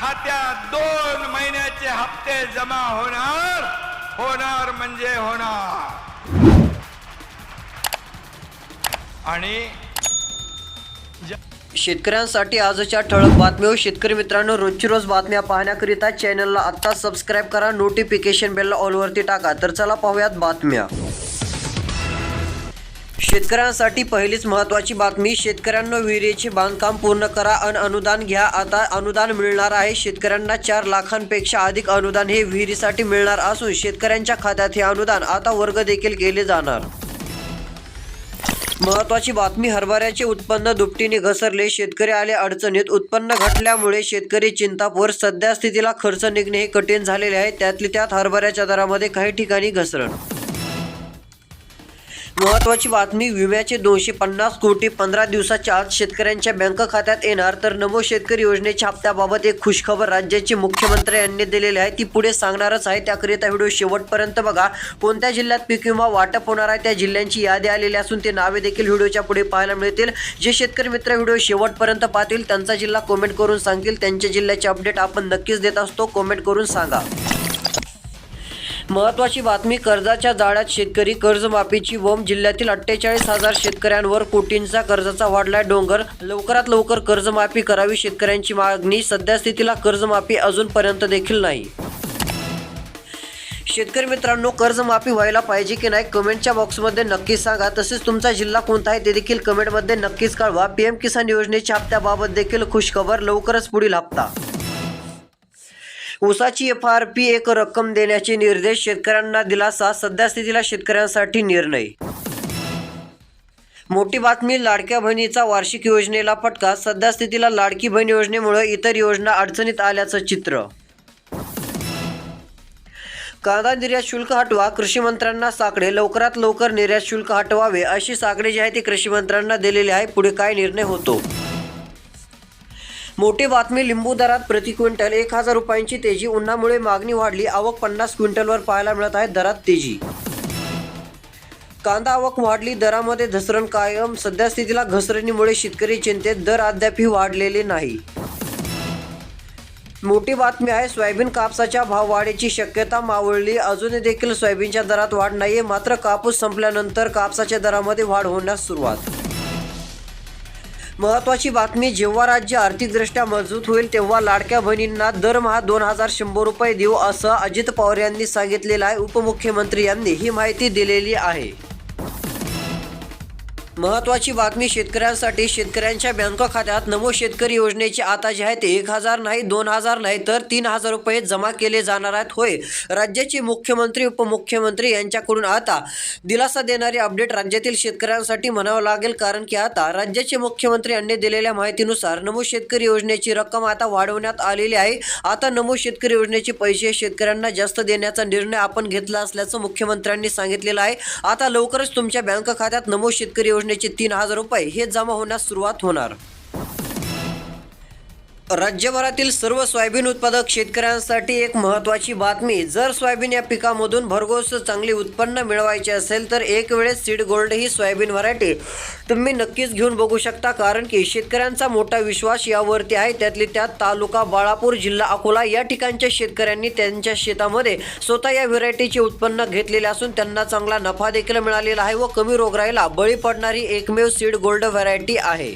खात्यात दोन महिन्याचे हप्ते जमा होणार होणार म्हणजे होणार. आणि शेतकऱ्यांसाठी आजच्या ठळक बातम्या हो. शेतकरी मित्रांनो रोजची रोज बातम्या पाहण्याकरिता चॅनलला आत्ता सबस्क्राईब करा. नोटिफिकेशन बेलला ऑलवरती टाका. तर चला पाहूयात बातम्या. शेतकऱ्यांसाठी पहिलीच महत्त्वाची बातमी शेतकऱ्यांना विहिरीचे बांधकाम पूर्ण करा अन अनुदान घ्या. आता अनुदान मिळणार आहे. शेतकऱ्यांना चार लाखांपेक्षा अधिक अनुदान हे विहिरीसाठी मिळणार असून शेतकऱ्यांच्या खात्यात हे अनुदान आता वर्ग देखील केले जाणार. महत्वाची बातमी हरभऱ्याचे उत्पन्न दुपटीने घसरले. शेतकरी आले अडचणीत. उत्पन्न घटल्यामुळे शेतकरी चिंतापूर. सध्या स्थितीला खर्च निघणे हे कठीण झालेले आहे. त्यातली त्यात हरभऱ्याच्या दरामध्ये काही ठिकाणी घसरण महत्वाची बातमी विम्याचे दोनशे पन्नास कोटी पंधरा दिवसाच्या आत शेतकऱ्यांच्या बँक खात्यात येणार. तर नमो शेतकरी योजनेच्या हप्त्याबाबत एक खुशखबर राज्याचे मुख्यमंत्री यांनी दिलेली आहे. ती पुढे सांगणारच आहे. त्याकरिता व्हिडिओ शेवटपर्यंत बघा. कोणत्या जिल्ह्यात पीक विमा वाटप होणार आहे? त्या जिल्ह्यांची यादी आलेली असून ते नावे देखील व्हिडिओच्या पुढे पाहायला मिळतील. जे शेतकरी मित्र व्हिडिओ शेवटपर्यंत पाहतील त्यांचा जिल्हा कमेंट करून सांगतील. त्यांच्या जिल्ह्याचे अपडेट आपण नक्कीच देत असतो. कमेंट करून सांगा. महत्वाची बातमी कर्जाच्या जाळ्यात शेतकरी कर्जमाफीची वम जिल्ह्यातील अठ्ठेचाळीस हजार शेतकऱ्यांवर कोटींचा कर्जाचा वाढलाय डोंगर. लवकरात लवकर कर्जमाफी करावी शेतकऱ्यांची मागणी सध्या स्थितीला कर्जमाफी अजूनपर्यंत देखील नाही. शेतकरी मित्रांनो कर्जमाफी व्हायला पाहिजे की नाही कमेंटच्या बॉक्समध्ये नक्कीच सांगा. तसेच तुमचा जिल्हा कोणता आहे ते देखील कमेंटमध्ये नक्कीच कळवा. पीएम किसान योजनेच्या हप्त्याबाबत देखील खुशखबर लवकरच पुढील हप्ता. ऊसाची एफ आर पी एक रक्कम देण्याचे निर्देश शेतकऱ्यांना दिलासा सध्या स्थितीला शेतकऱ्यांसाठी निर्णय. मोठी बातमी लाडक्या बहिणीचा वार्षिक योजनेला फटका सध्या स्थितीला लाडकी बहीण योजनेमुळे इतर योजना अडचणीत आल्याचं चित्र. कांदा निर्यात शुल्क हटवा कृषी मंत्र्यांना साकडे लवकरात लवकर निर्यात शुल्क हटवावे अशी साकडे जी आहे ती कृषी मंत्र्यांना दिलेली आहे. पुढे काय निर्णय होतो? मोठी बातमी लिंबू दरात प्रति क्विंटल एक हजार रुपयांची तेजी. उन्हामुळे मागणी वाढली. आवक पन्नास क्विंटलवर पाहायला मिळत आहे दरात तेजी. कांदा आवक वाढली. दरामध्ये घसरण कायम. सध्या स्थितीला घसरणीमुळे शेतकरी चिंतेत. दर अद्यापही वाढलेले नाही. मोठी बातमी आहे सोयाबीन कापसाच्या भाववाढीची शक्यता मावळली. अजूनही देखील सोयाबीनच्या दरात वाढ नाहीये. मात्र कापूस संपल्यानंतर कापसाच्या दरामध्ये वाढ होण्यास सुरुवात. महत्वाची बातमी जेव्हा राज्य आर्थिकदृष्ट्या मजबूत होईल तेव्हा लाडक्या बहिणींना दरमहा दोन हजार शंभर रुपये देऊ असं अजित पवार यांनी सांगितलेलं आहे. उपमुख्यमंत्री यांनी ही माहिती दिलेली आहे. महत्वाची बातमी शेतकऱ्यांसाठी. शेतकऱ्यांच्या बँक खात्यात नमो शेतकरी योजनेचे आता जे आहे ते एक हजार नाही दोन हजार नाही तर तीन हजार रुपये जमा केले जाणार आहेत. होय. राज्याचे मुख्यमंत्री उपमुख्यमंत्री यांच्याकडून आता दिलासा देणारी अपडेट राज्यातील शेतकऱ्यांसाठी म्हणावं लागेल कारण की आता राज्याचे मुख्यमंत्री यांनी दिलेल्या माहितीनुसार नमो शेतकरी योजनेची रक्कम आता वाढवण्यात आलेली आहे. आता नमो शेतकरी योजनेचे पैसे शेतकऱ्यांना जास्त देण्याचा निर्णय आपण घेतला असल्याचं मुख्यमंत्र्यांनी सांगितलेलं आहे. आता लवकरच तुमच्या बँक खात्यात नमो शेतकरी योजनेचे तीन हजार रुपये हे जमा होण्यास सुरुवात होणार. राज्यभरातील सर्व सोयाबीन उत्पादक शेतकऱ्यांसाठी एक महत्त्वाची बातमी. जर सोयाबीन या पिकामधून भरघोस चांगले उत्पन्न मिळवायचे असेल तर एक वेळेस सीड गोल्ड ही सोयाबीन व्हरायटी तुम्ही नक्कीच घेऊन बघू शकता. कारण की शेतकऱ्यांचा मोठा विश्वास यावरती आहे. त्यातली त्यात तालुका बाळापूर जिल्हा अकोला या ठिकाणच्या शेतकऱ्यांनी त्यांच्या शेतामध्ये स्वतः या व्हरायटीचे उत्पन्न घेतलेले असून त्यांना चांगला नफा देखील मिळालेला आहे व कमी रोगराईला बळी पडणारी एकमेव सीड गोल्ड व्हरायटी आहे.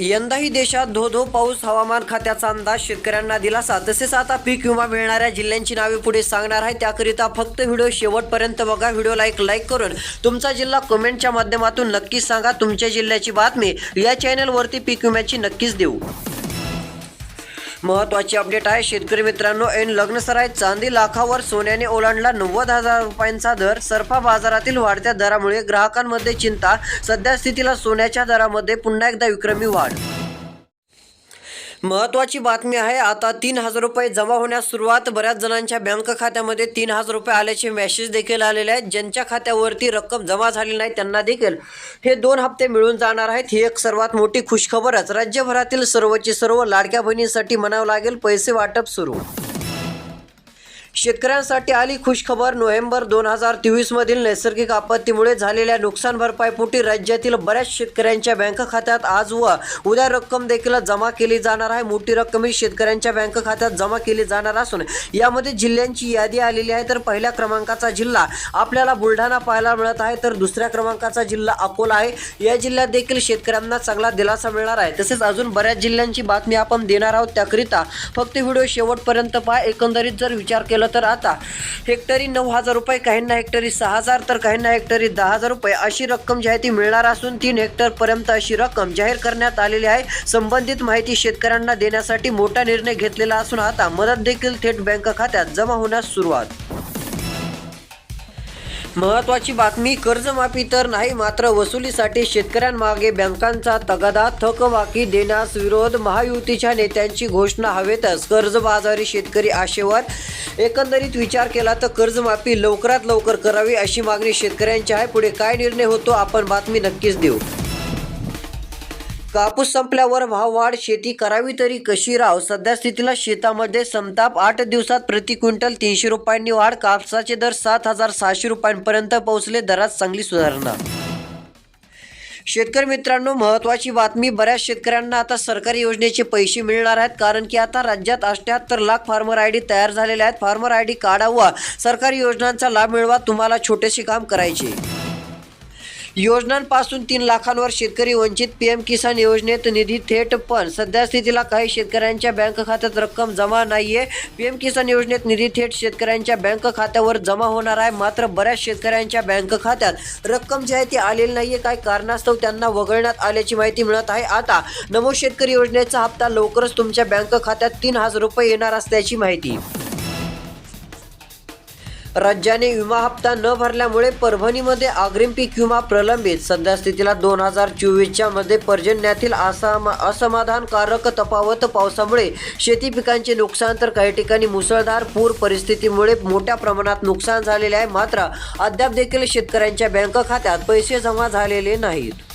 यंदाही देशात धो धो पाऊस हवामान खात्याचा अंदाज शेतकऱ्यांना दिलासा. तसेच आता पीक विमा मिळणाऱ्या जिल्ह्यांची नावे पुढे सांगणार आहे त्याकरिता फक्त व्हिडिओ शेवटपर्यंत बघा. व्हिडिओला एक लाईक करून तुमचा जिल्हा कमेंटच्या माध्यमातून नक्कीच सांगा. तुमच्या जिल्ह्याची बातमी या चॅनलवरती पीक विम्याची नक्कीच देऊ. महत्वाची अपडेट आहे. शेतकरी मित्रांनो ऐन लग्नसराय चांदी लाखावर सोन्याने ओलांडला नव्वद हजार रुपयांचा दर. सरफा बाजारातील वाढत्या दरामुळे ग्राहकांमध्ये चिंता. सध्या स्थितीला सोन्याच्या दरामध्ये पुन्हा एकदा विक्रमी वाढ महत्वाची बातमी आहे आता तीन हजार रुपये जमा होण्यास सुरुवात. बऱ्याच जणांच्या बँक खात्यामध्ये तीन हजार रुपये आल्याचे मेसेज देखील आलेले आहेत. ज्यांच्या खात्यावरती रक्कम जमा झाली नाही त्यांना देखील हे दोन हप्ते मिळून जाणार आहेत. ही एक सर्वात मोठी खुशखबरच. राज्यभरातील सर्वची सर्व लाडक्या बहिणींसाठी म्हणावं लागेल पैसे वाटप सुरू. शेतकऱ्यांसाठी आली खुशखबर नोव्हेंबर दोन हजार तेवीस मधील नैसर्गिक आपत्तीमुळे झालेल्या नुकसान भरपाईपोटी राज्यातील बऱ्याच शेतकऱ्यांच्या बँक खात्यात आज व उद्या रक्कम देखील जमा केली जाणार आहे. मोठी रक्कम ही शेतकऱ्यांच्या बँक खात्यात जमा केली जाणार असून यामध्ये जिल्ह्यांची यादी आलेली आहे. तर पहिल्या क्रमांकाचा जिल्हा आपल्याला बुलढाणा पाहायला मिळत आहे. तर दुसऱ्या क्रमांकाचा जिल्हा अकोला आहे. या जिल्ह्यात देखील शेतकऱ्यांना चांगला दिलासा मिळणार आहे. तसेच अजून बऱ्याच जिल्ह्यांची बातमी आपण देणार आहोत. त्याकरिता फक्त व्हिडिओ शेवटपर्यंत पहा. एकंदरीत जर विचार केला तर आता हेक्टरी नऊ हजार रुपये काहींना हेक्टरी सहा हजार तर काहींना हेक्टरी दहा हजार रुपये अशी रक्कम जी आहे ती मिळणार असून तीन हेक्टर पर्यंत अशी रक्कम जाहीर करण्यात आलेली आहे. संबंधित माहिती शेतकऱ्यांना देण्यासाठी मोठा निर्णय घेतलेला असून आता मदत देखील थेट बँक खात्यात जमा होण्यास सुरुवात. महत्वाची बातमी कर्जमाफी तर नाही मात्र वसुलीसाठी शेतकऱ्यांमागे बँकांचा तगादा थकबाकी देण्यास विरोध महायुतीच्या नेत्यांची घोषणा हवेतच. कर्जबाजारी शेतकरी आशेवर एकंदरीत विचार केला तर कर्जमाफी लवकरात लवकर करावी अशी मागणी शेतकऱ्यांची आहे. पुढे काय निर्णय होतो आपण बातमी नक्कीच देऊ. कापूस संपल्यावर भाववाढ शेती करावी तरी कशी राव? सध्या स्थितीला शेतामध्ये संताप आठ दिवसात प्रति क्विंटल तीनशे रुपयांनी वाढ कापसाचे दर सात हजार सहाशे रुपयांपर्यंत पोहोचले दरात चांगली सुधारणा. शेतकरी मित्रांनो महत्त्वाची बातमी बऱ्याच शेतकऱ्यांना आता सरकारी योजनेचे पैसे मिळणार आहेत कारण की आता राज्यात अठ्याहत्तर लाख फार्मर आय डी तयार झालेले आहेत. फार्मर आय डी काढावा सरकारी योजनांचा लाभ मिळवा तुम्हाला छोटेसे काम करायचे. योजनांपासून तीन लाखांवर शेतकरी वंचित पीएम किसान योजनेत निधी थेट पण सध्या स्थितीला काही शेतकऱ्यांच्या बँक खात्यात रक्कम जमा नाहीये. पीएम किसान योजनेत निधी थेट शेतकऱ्यांच्या बँक खात्यावर जमा होणार आहे. मात्र बऱ्याच शेतकऱ्यांच्या बँक खात्यात रक्कम जी आहे ती आलेली नाहीये. काही कारणास्तव त्यांना वगळण्यात आल्याची माहिती मिळत आहे. आता नमो शेतकरी योजनेचा हप्ता लवकरच तुमच्या बँक खात्यात तीन हजार रुपये येणार असल्याची माहिती. राज्याने विमा हप्ता न भरल्यामुळे परभणीमध्ये अग्रिम पीक विमा प्रलंबित. सध्या स्थितीला दोन हजार चोवीसच्या मध्ये पर्जन्यातील असमा असमाधानकारक तफावत पावसामुळे शेती पिकांचे नुकसान तर काही ठिकाणी मुसळधार पूर परिस्थितीमुळे मोठ्या प्रमाणात नुकसान झालेले आहे. मात्र अद्याप देखील शेतकऱ्यांच्या बँक खात्यात पैसे जमा झालेले नाहीत.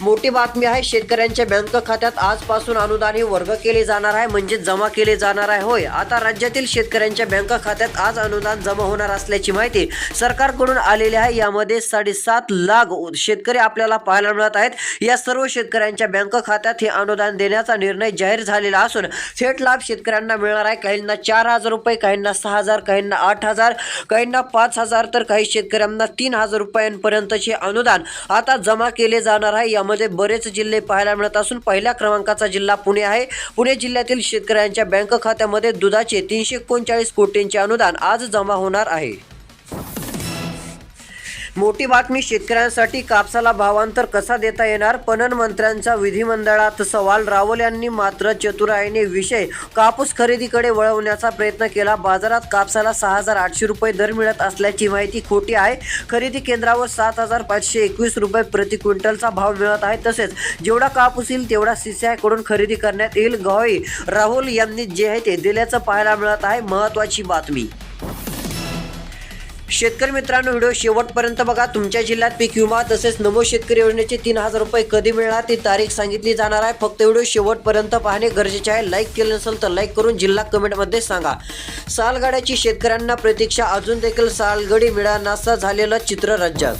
मोठी बातमी आहे शेतकऱ्यांच्या बँक खात्यात आजपासून अनुदान हे वर्ग केले जाणार आहे म्हणजे जमा केले जाणार आहे. होय आता राज्यातील शेतकऱ्यांच्या बँक खात्यात आज अनुदान जमा होणार असल्याची माहिती सरकारकडून आलेली आहे. यामध्ये साडेसात लाख शेतकरी आपल्याला पाहायला मिळत आहेत. या सर्व शेतकऱ्यांच्या बँक खात्यात हे अनुदान देण्याचा निर्णय जाहीर झालेला असून थेट लाभ शेतकऱ्यांना मिळणार आहे. काहींना चार हजार रुपये काहींना सहा हजार काहींना आठ हजार काहींना पाच हजार तर काही शेतकऱ्यांना तीन हजार रुपयांपर्यंतचे अनुदान आता जमा केले जाणार आहे. या यामध्ये बरेच जिल्हे पाहायला मिळत असून पहिल्या क्रमांकाचा जिल्हा पुणे आहे. पुणे जिल्ह्यातील शेतकऱ्यांच्या बँक खात्यामध्ये दुधाचे तीनशे एकोणचाळीस कोटींचे अनुदान आज जमा होणार आहे. मोठी बातमी शेतकऱ्यांसाठी कापसाला भावांतर कसा देता येणार? पणन मंत्र्यांचा विधिमंडळात सवाल रावल यांनी मात्र चतुराईने विषय कापूस खरेदीकडे वळवण्याचा प्रयत्न केला. बाजारात कापसाला सहा हजार आठशे रुपये दर मिळत असल्याची माहिती खोटी आहे. खरेदी केंद्रावर सात हजार पाचशे एकवीस रुपये प्रति क्विंटलचा भाव मिळत आहे. तसेच जेवढा कापूस येईल तेवढा सीसीआयकडून खरेदी करण्यात येईल. गवई राहुल यांनी जे आहे ते दिल्याचं पाहायला मिळत आहे. महत्त्वाची बातमी. शेतकरी मित्रांनो व्हिडिओ शेवटपर्यंत बघा. तुमच्या जिल्ह्यात पीक विमा तसेच नमो शेतकरी योजनेचे तीन हजार रुपये कधी मिळणार ती तारीख सांगितली जाणार आहे. फक्त व्हिडिओ शेवटपर्यंत पाहणे गरजेचे आहे. लाईक केलं नसेल तर लाईक करून जिल्हा कमेंटमध्ये सांगा. सालगाड्याची शेतकऱ्यांना प्रतीक्षा. अजून देखील सालगडी मिळानासा झालेलं चित्र राज्यात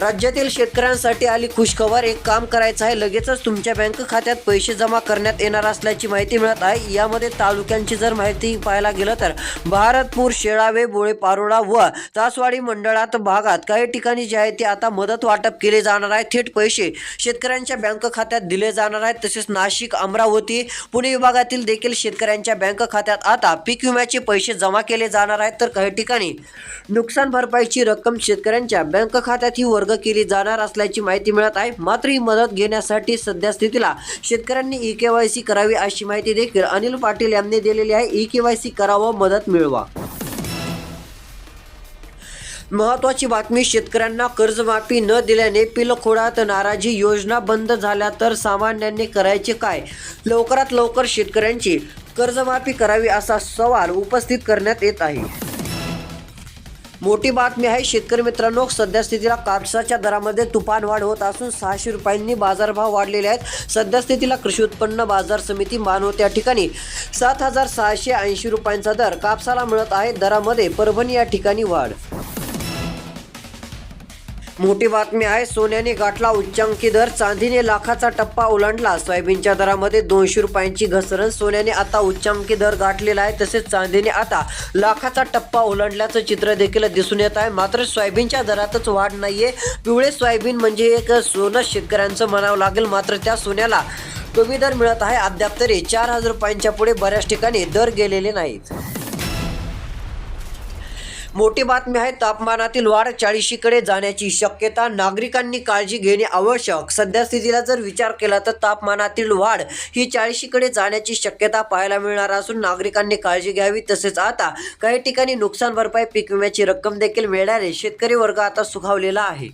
राज्यातील शेतकऱ्यांसाठी आली खुशखबर एक काम करायचं आहे लगेचच तुमच्या बँक खात्यात पैसे जमा करण्यात येणार असल्याची माहिती मिळत आहे. यामध्ये तालुक्यांची जर माहिती पाहायला गेलं तर भारतपूर शेळावे बोळे पारोळा व तासवाडी मंडळात भागात काही ठिकाणी जे आहे ते आता मदत वाटप केले जाणार आहे. थेट पैसे शेतकऱ्यांच्या बँक खात्यात दिले जाणार आहेत. तसेच नाशिक अमरावती पुणे विभागातील देखील शेतकऱ्यांच्या बँक खात्यात आता पीक विम्याचे पैसे जमा केले जाणार आहेत. तर काही ठिकाणी नुकसान भरपाईची रक्कम शेतकऱ्यांच्या बँक खात्यात ही वर्ग केली जाणार असल्याची माहिती मिळत आहे. मात्र ही मदत घेण्यासाठी सध्या स्थितीला शेतकऱ्यांनी ई केवायसी सी करावी अशी माहिती देखील अनिल पाटील यांनी दिलेली आहे. ई केवायसी सी करावं मदत मिळवा. महत्वाची बातमी शेतकऱ्यांना कर्जमाफी न दिल्याने पिलखोडात नाराजी योजना बंद झाल्या तर सामान्यांनी करायचे काय? लवकरात लवकर शेतकऱ्यांची कर्जमाफी करावी असा सवाल उपस्थित करण्यात येत आहे. मोठी बातमी आहे शेतकरी मित्रांनो सध्यास्थितीला कापसाच्या दरामध्ये तुफान वाढ होत असून सहाशे रुपयांनी बाजारभाव वाढलेले आहेत. सध्यास्थितीला कृषी उत्पन्न बाजार समिती मानवत या ठिकाणी. सात हजार सहाशे ऐंशी रुपयांचा दर कापसाला मिळत आहे. दरामध्ये परभणी या ठिकाणी वाढ. मोठी बातमी आहे सोन्याने गाठला उच्चांकी दर चांदीने लाखाचा टप्पा ओलांडला. सोयाबीनच्या दरामध्ये दोनशे रुपयांची घसरण सोन्याने आता उच्चांकी दर गाठलेला आहे तसेच चांदीने आता लाखाचा टप्पा ओलांडल्याचं चित्र देखील दिसून येत आहे. मात्र सोयाबीनच्या दरातच वाढ नाहीये. पिवळे सोयाबीन म्हणजे एक सोनं शेतकऱ्यांचं म्हणावं लागेल. मात्र त्या सोन्याला कमी दर मिळत आहे. अद्याप तरी चार हजार रुपयांच्या पुढे बऱ्याच ठिकाणी दर गेलेले नाहीत. मोठी बातमी आहे तापमानातील वाढ चाळीशीकडे जाण्याची शक्यता नागरिकांनी काळजी घेणे आवश्यक. सध्या स्थितीला जर विचार केला तर तापमानातील वाढ ही चाळीशीकडे जाण्याची शक्यता पाहायला मिळणार असून नागरिकांनी काळजी घ्यावी. तसेच आता काही ठिकाणी नुकसान भरपाई पीक विम्याची रक्कम देखील मिळणारे शेतकरी वर्ग आता सुखावलेला आहे.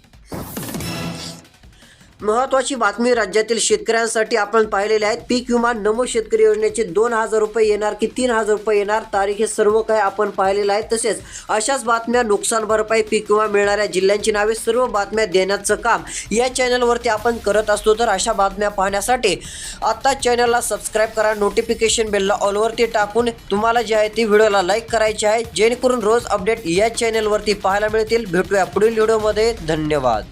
महत्वाची बातमी राज्यातील शेतकऱ्यांसाठी आपण पाहिलेले आहेत पीक विमा नमो शेतकरी योजनेचे दोन हजार रुपये येणार की तीन हजार रुपये येणार तारीख हे सर्व काही आपण पाहिलेलं आहे. तसेच अशाच बातम्या नुकसान भरपाई पीक विमा मिळणाऱ्या जिल्ह्यांची नावे सर्व बातम्या देण्याचं काम या चॅनलवरती आपण करत असतो. तर अशा बातम्या पाहण्यासाठी आत्ता चॅनलला सबस्क्राईब करा नोटिफिकेशन बेलला ऑलवरती टाकून तुम्हाला जे आहे ती व्हिडिओला लाईक करायची आहे. जेणेकरून रोज अपडेट या चॅनलवरती पाहायला मिळतील. भेटूया पुढील व्हिडिओमध्ये. धन्यवाद.